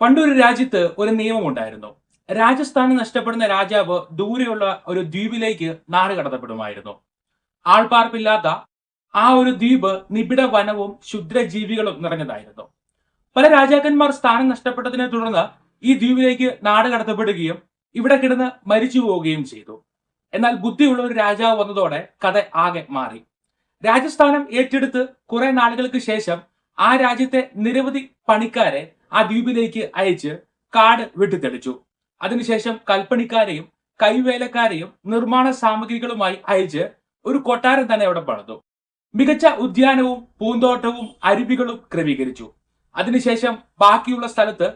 പണ്ടൊരു രാജ്യത്ത് ഒരു നിയമമുണ്ടായിരുന്നു രാജസ്ഥാന് നഷ്ടപ്പെടുന്ന രാജാവ് ദൂരെയുള്ള ഒരു ദ്വീപിലേക്ക് നാട് കടത്തപ്പെടുമായിരുന്നു. ആ ഒരു ദ്വീപ് നിബിഡ വനവും ക്ഷുദ്രജീവികളും നിറഞ്ഞതായിരുന്നു. പല രാജാക്കന്മാർ സ്ഥാനം നഷ്ടപ്പെട്ടതിനെ തുടർന്ന് ഈ ദ്വീപിലേക്ക് നാട് കടത്തപ്പെടുകയും ഇവിടെ കിടന്ന് മരിച്ചു പോവുകയും ചെയ്തു. എന്നാൽ ബുദ്ധിയുള്ള ഒരു രാജാവ് വന്നതോടെ കഥ ആകെ മാറി. രാജസ്ഥാനം ഏറ്റെടുത്ത് കുറെ നാളുകൾക്ക് ശേഷം ആ രാജ്യത്തെ നിരവധി പണിക്കാരെ ആ ദ്വീപിലേക്ക് അയച്ച് കാട് വെട്ടിത്തെളിച്ചു. അതിനുശേഷം കൽപ്പണിക്കാരെയും കൈവേലക്കാരെയും നിർമ്മാണ സാമഗ്രികളുമായി അയച്ച് ഒരു കൊട്ടാരം തന്നെ അവിടെ പണിതു. മികച്ച ഉദ്യാനവും പൂന്തോട്ടവും അരുവികളും ക്രമീകരിച്ചു. അതിനുശേഷം ബാക്കിയുള്ള സ്ഥലത്ത്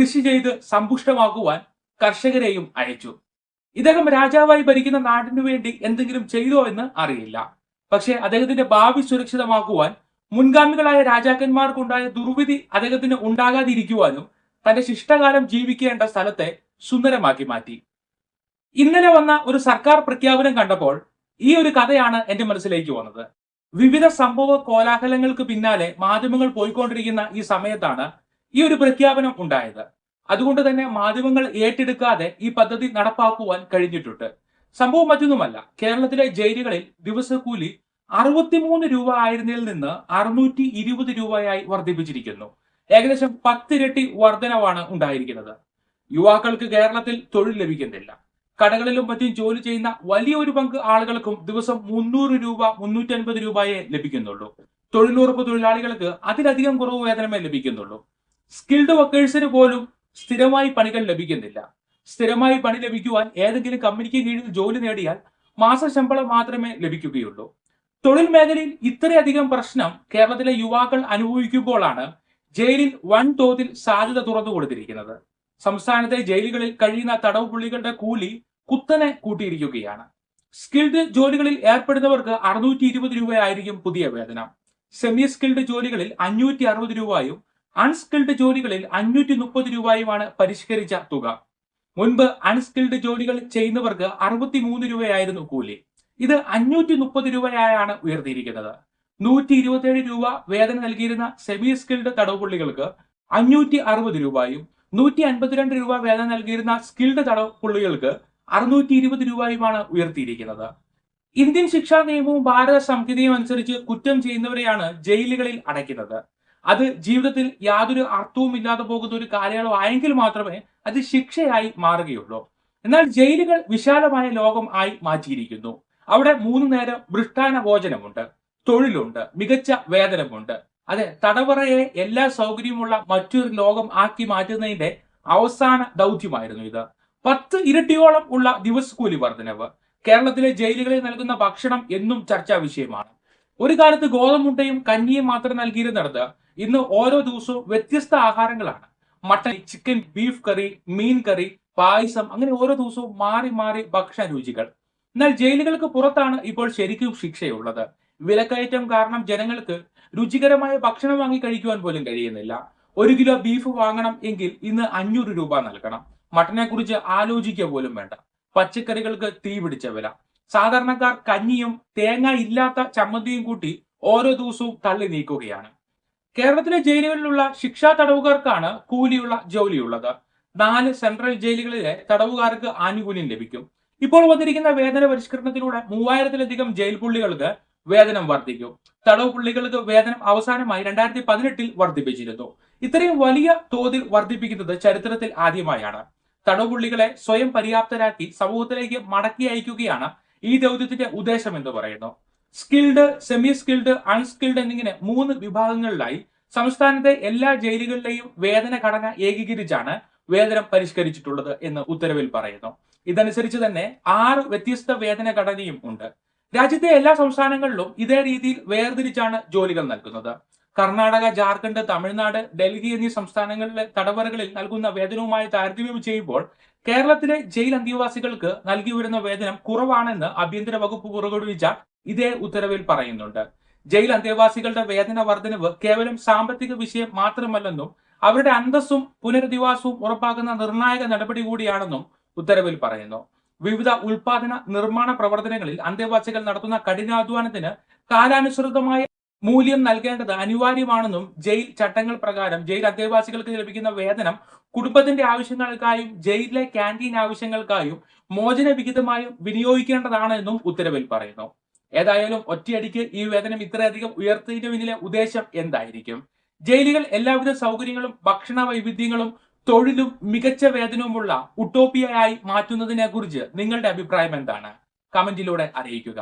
കൃഷി ചെയ്ത് സമ്പുഷ്ടമാകുവാൻ കർഷകരെയും അയച്ചു. ഇദ്ദേഹം രാജാവായി ഭരിക്കുന്ന നാടിനു വേണ്ടി എന്തെങ്കിലും ചെയ്തോ എന്ന് അറിയില്ല. പക്ഷേ അദ്ദേഹത്തിന്റെ ഭാവി സുരക്ഷിതമാക്കുവാൻ മുൻഗാമികളായ രാജാക്കന്മാർക്കുണ്ടായ ദുർവിധി അദ്ദേഹത്തിന് ഉണ്ടാകാതിരിക്കുവാനും തന്റെ ശിഷ്ടകാലം ജീവിക്കേണ്ട സ്ഥലത്തെ സുന്ദരമാക്കി മാറ്റി. ഇന്നലെ വന്ന ഒരു സർക്കാർ പ്രഖ്യാപനം കണ്ടപ്പോൾ ഈ ഒരു കഥയാണ് എന്റെ മനസ്സിലേക്ക് വന്നത്. വിവിധ സംഭവ കോലാഹലങ്ങൾക്ക് പിന്നാലെ മാധ്യമങ്ങൾ പോയിക്കൊണ്ടിരിക്കുന്ന ഈ സമയത്താണ് ഈ ഒരു പ്രഖ്യാപനം ഉണ്ടായത്. അതുകൊണ്ട് തന്നെ മാധ്യമങ്ങൾ ഏറ്റെടുക്കാതെ ഈ പദ്ധതി നടപ്പാക്കുവാൻ കഴിഞ്ഞിട്ടുണ്ട്. സംഭവം മറ്റൊന്നുമല്ല. കേരളത്തിലെ ജയിലുകളിൽ ദിവസക്കൂലി അറുപത്തിമൂന്ന് രൂപ ആയിരുന്നതിൽ നിന്ന് അറുന്നൂറ്റി ഇരുപത് രൂപയായി വർദ്ധിപ്പിച്ചിരിക്കുന്നു. ഏകദേശം പത്തിരട്ടി വർധനവാണ് ഉണ്ടായിരിക്കുന്നത്. യുവാക്കൾക്ക് കേരളത്തിൽ തൊഴിൽ ലഭിക്കുന്നില്ല. കടകളിലും മറ്റും ജോലി ചെയ്യുന്ന വലിയൊരു പങ്ക് ആളുകൾക്കും ദിവസം മുന്നൂറ് രൂപ മുന്നൂറ്റി അൻപത് രൂപയെ ലഭിക്കുന്നുള്ളൂ. തൊഴിലുറപ്പ് തൊഴിലാളികൾക്ക് അതിലധികം കുറവ് വേതനമേ ലഭിക്കുന്നുള്ളൂ. സ്കിൽഡ് വർക്കേഴ്സിന് പോലും സ്ഥിരമായി പണികൾ ലഭിക്കുന്നില്ല. സ്ഥിരമായി പണി ലഭിക്കുവാൻ ഏതെങ്കിലും കമ്പനിക്ക് കീഴിൽ ജോലി നേടിയാൽ മാസശമ്പളം മാത്രമേ ലഭിക്കുകയുള്ളൂ. തൊഴിൽ മേഖലയിൽ ഇത്രയധികം പ്രശ്നം കേരളത്തിലെ യുവാക്കൾ അനുഭവിക്കുമ്പോഴാണ് ജയിലിൽ വൻതോതിൽ സാധ്യത തുറന്നു കൊടുത്തിരിക്കുന്നത്. സംസ്ഥാനത്തെ ജയിലുകളിൽ കഴിയുന്ന തടവ് പുള്ളികളുടെ കൂലി കുത്തനെ കൂട്ടിയിരിക്കുകയാണ്. സ്കിൽഡ് ജോലികളിൽ ഏർപ്പെടുന്നവർക്ക് അറുന്നൂറ്റി ഇരുപത് രൂപയായിരിക്കും പുതിയ വേതനം. സെമി സ്കിൽഡ് ജോലികളിൽ അഞ്ഞൂറ്റി അറുപത് രൂപയും അൺസ്കിൽഡ് ജോലികളിൽ അഞ്ഞൂറ്റി മുപ്പത് രൂപയുമാണ് പരിഷ്കരിച്ച തുക. മുൻപ് അൺസ്കിൽഡ് ജോലികൾ ചെയ്യുന്നവർക്ക് അറുപത്തി മൂന്ന് രൂപയായിരുന്നു കൂലി. ഇത് അഞ്ഞൂറ്റി മുപ്പത് രൂപയായാണ് ഉയർത്തിയിരിക്കുന്നത്. നൂറ്റി ഇരുപത്തിയേഴ് രൂപ വേതനം നൽകിയിരുന്ന സെമി സ്കിൽഡ് തടവുപുള്ളികൾക്ക് അഞ്ഞൂറ്റി അറുപത് രൂപയും നൂറ്റി അൻപത്തിരണ്ട് രൂപ വേതനം നൽകിയിരുന്ന സ്കിൽഡ് തടവുപുള്ളികൾക്ക് അറുന്നൂറ്റി ഇരുപത് രൂപയുമാണ് ഉയർത്തിയിരിക്കുന്നത്. ഇന്ത്യൻ ശിക്ഷാ നിയമവും ഭാരത സംഹിതയും അനുസരിച്ച് കുറ്റം ചെയ്യുന്നവരെയാണ് ജയിലുകളിൽ അടയ്ക്കുന്നത്. അത് ജീവിതത്തിൽ യാതൊരു അർത്ഥവും ഇല്ലാതെ പോകുന്ന ഒരു കാലയളവായെങ്കിൽ മാത്രമേ അത് ശിക്ഷയായി മാറുകയുള്ളൂ. എന്നാൽ ജയിലുകൾ വിശാലമായ ലോകം ആയി മാറ്റിയിരിക്കുന്നു. അവിടെ മൂന്ന് നേരം മൃഷ്ടാന ഭോജനമുണ്ട് തൊഴിലുണ്ട് മികച്ച വേതനമുണ്ട്. അതെ തടവറയെ എല്ലാ സൗകര്യമുള്ള മറ്റൊരു ലോകം ആക്കി മാറ്റുന്നതിന്റെ അവസാന ദൗത്യമായിരുന്നു ഇത്. പത്ത് ഇരട്ടിയോളം ഉള്ള ദിവസക്കൂലി വർധനവ്. കേരളത്തിലെ ജയിലുകളിൽ നൽകുന്ന ഭക്ഷണം എന്നും ചർച്ചാ വിഷയമാണ്. ഒരു കാലത്ത് ഗോതമുണ്ടയും കഞ്ഞിയും മാത്രം നൽകിയിരുന്നിടത്ത് ഇന്ന് ഓരോ ദിവസവും വ്യത്യസ്ത ആഹാരങ്ങളാണ്. മട്ടൻ ചിക്കൻ ബീഫ് കറി മീൻ കറി പായസം അങ്ങനെ ഓരോ ദിവസവും മാറി മാറി ഭക്ഷണ രുചികൾ. എന്നാൽ ജയിലുകൾക്ക് പുറത്താണ് ഇപ്പോൾ ശരിക്കും ശിക്ഷയുള്ളത്. വിലക്കയറ്റം കാരണം ജനങ്ങൾക്ക് രുചികരമായ ഭക്ഷണം വാങ്ങി കഴിക്കുവാൻ പോലും കഴിയുന്നില്ല. ഒരു കിലോ ബീഫ് വാങ്ങണം എങ്കിൽ ഇന്ന് അഞ്ഞൂറ് രൂപ നൽകണം. മട്ടനെ കുറിച്ച് ആലോചിക്കുക പോലും വേണ്ട. പച്ചക്കറികൾക്ക് തീ പിടിച്ച വില. സാധാരണക്കാർ കഞ്ഞിയും തേങ്ങ ഇല്ലാത്ത ചമ്മന്തിയും കൂട്ടി ഓരോ ദിവസവും തള്ളി നീക്കുകയാണ്. കേരളത്തിലെ ജയിലുകളിലുള്ള ശിക്ഷാ തടവുകാർക്കാണ് കൂലിയുള്ള ജോലിയുള്ളത്. നാല് സെൻട്രൽ ജയിലുകളിലെ തടവുകാർക്ക് ആനുകൂല്യം ലഭിക്കും. ഇപ്പോൾ വന്നിരിക്കുന്ന വേതന പരിഷ്കരണത്തിലൂടെ മൂവായിരത്തിലധികം ജയിൽ പുള്ളികൾക്ക് വേതനം വർദ്ധിക്കും. തടവ് പുള്ളികൾക്ക് വേതനം അവസാനമായി രണ്ടായിരത്തി പതിനെട്ടിൽ വർദ്ധിപ്പിച്ചിരുന്നു. ഇത്രയും വലിയ തോതിൽ വർദ്ധിപ്പിക്കുന്നത് ചരിത്രത്തിൽ ആദ്യമായാണ്. തടവ് പുള്ളികളെ സ്വയം പര്യാപ്തരാക്കി സമൂഹത്തിലേക്ക് മടക്കി അയക്കുകയാണ് ഈ ദൗത്യത്തിന്റെ ഉദ്ദേശം എന്ന് പറയുന്നു. സ്കിൽഡ് സെമി സ്കിൽഡ് അൺസ്കിൽഡ് എന്നിങ്ങനെ മൂന്ന് വിഭാഗങ്ങളിലായി സംസ്ഥാനത്തെ എല്ലാ ജയിലുകളിലെയും വേതന ഘടന ഏകീകരിച്ചാണ് വേതനം പരിഷ്കരിച്ചിട്ടുള്ളത് എന്ന് ഉത്തരവിൽ പറയുന്നു. ഇതനുസരിച്ച് തന്നെ ആറ് വ്യത്യസ്ത വേതന ഘടനയും ഉണ്ട്. രാജ്യത്തെ എല്ലാ സംസ്ഥാനങ്ങളിലും ഇതേ രീതിയിൽ വേർതിരിച്ചാണ് ജോലികൾ നൽകുന്നത്. കർണാടക ജാർഖണ്ഡ് തമിഴ്നാട് ഡൽഹി എന്നീ സംസ്ഥാനങ്ങളിലെ തടവറകളിൽ നൽകുന്ന വേതനവുമായി താരതമ്യം ചെയ്യുമ്പോൾ കേരളത്തിലെ ജയിൽ അന്തേവാസികൾക്ക് നൽകി വരുന്ന വേതനം കുറവാണെന്ന് ആഭ്യന്തര വകുപ്പ് പുറപ്പെടുവിച്ച ഇതേ ഉത്തരവിൽ പറയുന്നുണ്ട്. ജയിൽ അന്തേവാസികളുടെ വേതന വർധനവ് കേവലം സാമ്പത്തിക വിഷയം മാത്രമല്ലെന്നും അവരുടെ അന്തസ്സും പുനരധിവാസവും ഉറപ്പാക്കുന്ന നിർണായക നടപടി കൂടിയാണെന്നും ഉത്തരവിൽ പറയുന്നു. വിവിധ ഉൽപാദന നിർമ്മാണ പ്രവർത്തനങ്ങളിൽ അന്തേവാസികൾ നടത്തുന്ന കഠിനാധ്വാനത്തിന് കാലാനുസൃതമായ മൂല്യം നൽകേണ്ടത് അനിവാര്യമാണെന്നും ജയിൽ ചട്ടങ്ങൾ പ്രകാരം ജയിൽ അന്തേവാസികൾക്ക് ലഭിക്കുന്ന വേതനം കുടുംബത്തിന്റെ ആവശ്യങ്ങൾക്കായും ജയിലിലെ ക്യാന്റീൻ ആവശ്യങ്ങൾക്കായും മോചന വിഹിതമായും വിനിയോഗിക്കേണ്ടതാണെന്നും ഉത്തരവിൽ പറയുന്നു. ഏതായാലും ഒറ്റയടിക്ക് ഈ വേതനം ഇത്രയധികം ഉയർത്തിയതിനു പിന്നിലെ ഉദ്ദേശം എന്തായിരിക്കും? ജയിലുകൾ എല്ലാവിധ സൗകര്യങ്ങളും ഭക്ഷണ വൈവിധ്യങ്ങളും തൊഴിലും മികച്ച വേതനവുമുള്ള ഉട്ടോപ്പിയയായി മാറ്റുന്നതിനെ കുറിച്ച് നിങ്ങളുടെ അഭിപ്രായം എന്താണ്? കമന്റിലൂടെ അറിയിക്കുക.